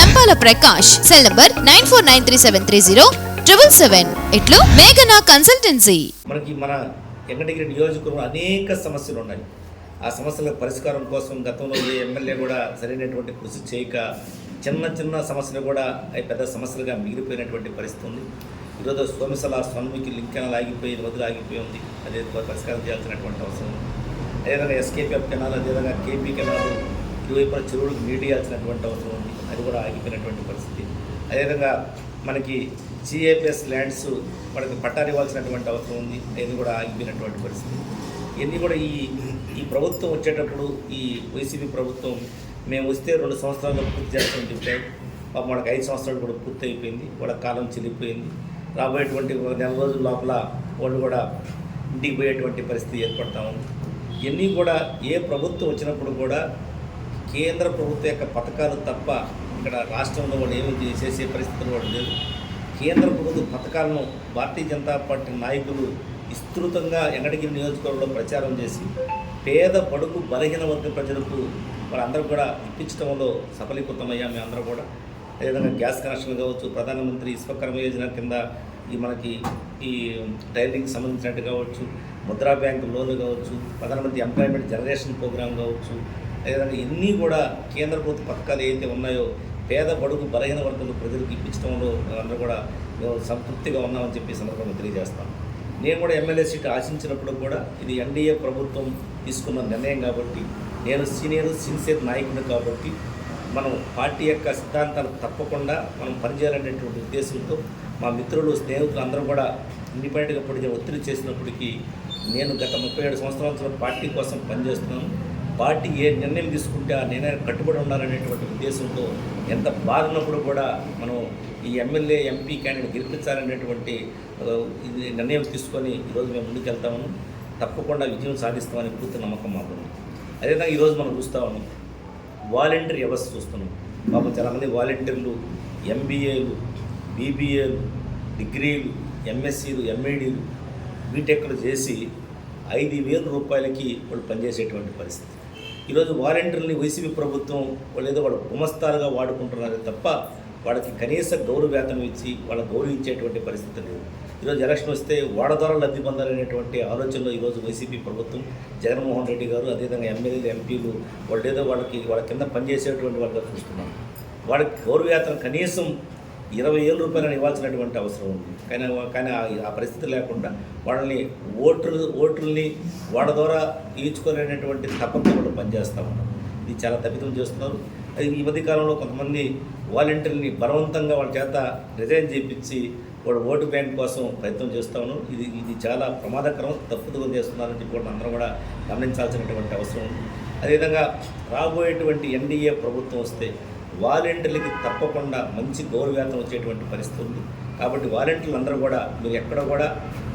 Jampala Prakash cell number nine four nine three seven three zero triple seven. ఇట్లు మేఘనా consultancy. మనకి మన వెంకటగిరి నియోజకవర్గం అనేక సమస్యలు ఉన్నాయి. ఆ సమస్యల పరిష్కారం కోసం గతంలో ఏ ఎమ్మెల్యే కూడా సరైనటువంటి కృషి చేయక చిన్న చిన్న సమస్యలు కూడా అవి పెద్ద సమస్యలుగా మిగిలిపోయినటువంటి పరిస్థితి ఉంది. ఈరోజు సోమసల స్వామికి లింక్ ఆగిపోయి రోజులు ఆగిపోయి ఉంది. అదే పరిష్కారం చేయాల్సినటువంటి అవసరం ఉంది. అదేవిధంగా ఎస్కేపీఎఫ్ కెనాల్ అదేవిధంగా కేపీ కెనాల్ ఇరువైపున చెరువులకు నీటి ఇవ్వాల్సినటువంటి అవసరం ఉంది. అది కూడా ఆగిపోయినటువంటి పరిస్థితి. అదేవిధంగా మనకి జిఏపిఎస్ ల్యాండ్స్ మనకి పట్టాలు ఇవ్వాల్సినటువంటి అవసరం ఉంది. అది కూడా ఆగిపోయినటువంటి పరిస్థితి. ఇవన్నీ కూడా ఈ ఈ ప్రభుత్వం వచ్చేటప్పుడు ఈ వైసీపీ ప్రభుత్వం మేము వస్తే రెండు సంవత్సరాల్లో పూర్తి చేస్తామని చెప్పారు పాపం వాళ్ళకి ఐదు సంవత్సరాలు కూడా పూర్తి అయిపోయింది. వాళ్ళ కాలం చెల్లిపోయింది. రాబోయేటువంటి నెల రోజుల లోపల వాళ్ళు కూడా ఇంటికి పోయేటువంటి పరిస్థితి ఏర్పడతా ఉంది. ఇవన్నీ కూడా ఏ ప్రభుత్వం వచ్చినప్పుడు కూడా కేంద్ర ప్రభుత్వం యొక్క పథకాలు తప్ప ఇక్కడ రాష్ట్రంలో వాళ్ళు ఏమి చేసే పరిస్థితులు వాళ్ళు లేదు కేంద్ర ప్రభుత్వ పథకాలను భారతీయ జనతా పార్టీ నాయకులు విస్తృతంగా ఎంగడగిరి నియోజకవర్గంలో ప్రచారం చేసి పేద బడుగు బలహీన వర్గ ప్రజలకు వాళ్ళందరూ కూడా ఇప్పించడంలో సఫలీకృతమయ్యాం మేమందరూ కూడా. అదేవిధంగా గ్యాస్ కనెక్షన్ కావచ్చు ప్రధానమంత్రి విశ్వకర్మ యోజన కింద ఈ మనకి ఈ టైలరింగ్కి సంబంధించినట్టు కావచ్చు ముద్రా బ్యాంక్ లోన్లు కావచ్చు ప్రధానమంత్రి ఎంప్లాయ్మెంట్ జనరేషన్ ప్రోగ్రామ్ కావచ్చు అదేవిధంగా ఇన్ని కూడా కేంద్ర ప్రభుత్వ పథకాలు ఏవైతే ఉన్నాయో పేద బడుగు బలహీన వర్గాల ప్రజలకు ఇప్పించడంలో అందరూ కూడా మేము సంతృప్తిగా ఉన్నామని చెప్పి సందర్భంగా తెలియజేస్తాం. నేను కూడా ఎమ్మెల్యే సీట్ ఆశించినప్పుడు కూడా ఇది ఎన్డీఏ ప్రభుత్వం తీసుకున్న నిర్ణయం కాబట్టి నేను సీనియర్ సిన్సియర్ నాయకుడు కాబట్టి మనం పార్టీ యొక్క సిద్ధాంతాలు తప్పకుండా మనం పనిచేయాలనేటువంటి ఉద్దేశంతో మా మిత్రులు స్నేహితులు అందరూ కూడా ఇండిపెండెంట్గా పొడి ఒత్తిడి చేసినప్పటికీ నేను గత ముప్పై ఏడు సంవత్సరాల పార్టీ కోసం పనిచేస్తున్నాను. పార్టీ ఏ నిర్ణయం తీసుకుంటే ఆ నిర్ణయం కట్టుబడి ఉండాలనేటువంటి ఉద్దేశంతో ఎంత బాధ కూడా మనం ఈ ఎమ్మెల్యే ఎంపీ క్యాండిడేట్ గెలిపించాలనేటువంటి ఇది నిర్ణయం తీసుకొని ఈరోజు మేము ముందుకెళ్తాము. తప్పకుండా విజయం సాధిస్తామని పూర్తి నమ్మకం మాకు అదేవిధంగా ఈరోజు మనం చూస్తా ఉన్నాం వాలంటీర్ వ్యవస్థ చూస్తున్నాం. పాపం చాలామంది వాలంటీర్లు ఎంబీఏలు బీబీఏలు డిగ్రీలు ఎంఎస్సీలు ఎంఏడీలు బీటెక్లు చేసి ఐదు వేల రూపాయలకి వాళ్ళు పనిచేసేటువంటి పరిస్థితి. ఈరోజు వాలంటీర్ని వైసీపీ ప్రభుత్వం వాళ్ళు ఏదో వాళ్ళ గుమస్తాలుగా వాడుకుంటున్నారే తప్ప వాళ్ళకి కనీస గౌరవ వేతనం ఇచ్చి వాళ్ళ గౌరవించేటువంటి పరిస్థితి లేదు. ఈరోజు ఎలక్షన్ వస్తే వాడదారుల లబ్ధి పొందాలనేటువంటి ఆలోచనలో ఈరోజు వైసీపీ ప్రభుత్వం జగన్మోహన్ రెడ్డి గారు అదేవిధంగా ఎమ్మెల్యేలు ఎంపీలు వాళ్ళు ఏదో వాళ్ళకి వాళ్ళ కింద పనిచేసేటువంటి వాళ్ళగా చూస్తున్నాం. వాళ్ళకి గౌరవ వేతనం కనీసం ఇరవై ఏళ్ళ రూపాయలను ఇవ్వాల్సినటువంటి అవసరం ఉంది. కానీ కానీ ఆ- ఆ పరిస్థితి లేకుండా వాళ్ళని ఓటర్ ఓటర్ని వాళ్ళ ద్వారా తీర్చుకోలేనటువంటి తప్పక వాళ్ళు పనిచేస్తూ ఉన్నారు ఇది చాలా తప్పితం చేస్తున్నారు. ఈ మధ్య కాలంలో కొంతమంది వాలంటీర్ని బలవంతంగా వాళ్ళ చేత రిజైన్ చేయించి వాడు ఓటు బ్యాంక్ కోసం ప్రయత్నం చేస్తూ ఉన్నారు. ఇది ఇది చాలా ప్రమాదకరం తప్పుదోవ చేస్తున్నారని చెప్పి కూడా అందరం కూడా గమనించాల్సినటువంటి అవసరం ఉంది. అదేవిధంగా రాబోయేటువంటి ఎన్డీఏ ప్రభుత్వం వస్తే వాలంటీర్లకి తప్పకుండా మంచి గౌరవేతం వచ్చేటువంటి పరిస్థితి ఉంది. కాబట్టి వాలంటీర్లు అందరూ కూడా మీరు ఎక్కడ కూడా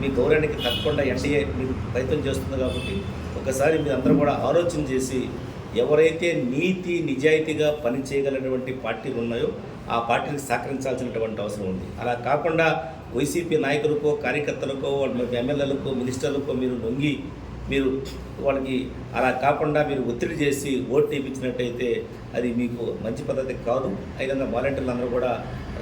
మీ గౌరవానికి తప్పకుండా ఎన్డీఏ మీకు ప్రయత్నం చేస్తుంది కాబట్టి ఒకసారి మీరు అందరూ కూడా ఆలోచన చేసి ఎవరైతే నీతి నిజాయితీగా పని పార్టీలు ఉన్నాయో ఆ పార్టీకి సహకరించాల్సినటువంటి అవసరం ఉంది. అలా కాకుండా వైసీపీ నాయకులకో కార్యకర్తలకో ఎమ్మెల్యేలకో మినిస్టర్లకో మీరు లొంగి మీరు వాళ్ళకి అలా కాకుండా మీరు ఒత్తిడి చేసి ఓటు వేయించినట్టయితే అది మీకు మంచి పద్ధతి కాదు. అయినా వాలంటీర్లు అందరూ కూడా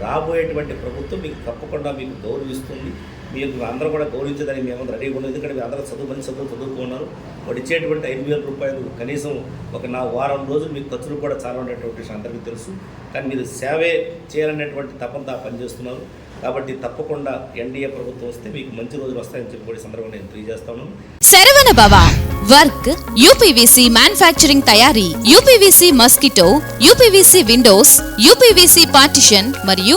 రాబోయేటువంటి ప్రభుత్వం మీకు తప్పకుండా మీకు గౌరవిస్తుంది. మీరు అందరూ కూడా గౌరవించదని మేము రెడీగా ఉన్నాం. ఎందుకంటే మీరు అందరూ చదువు మంచి చదువు చదువుకున్నారు వాడు ఇచ్చేటువంటి ఐదు వేల రూపాయలు కనీసం ఒక నా వారం రోజులు మీకు ఖర్చులు కూడా చాలా ఉండేటువంటి విషయం అందరికీ తెలుసు. కానీ మీరు సేవే చేయాలనేటువంటి తపంతా పనిచేస్తున్నారు కాబట్టి తప్పకుండా ఎన్డీఏ ప్రభుత్వం వస్తే మీకు మంచి రోజులు వస్తాయని చెప్పి కూడా సందర్భంగా నేను తెలియజేస్తాను Saravana Bhava work UPVC manufacturing తయారీ UPVC mosquito UPVC windows UPVC partition మరియు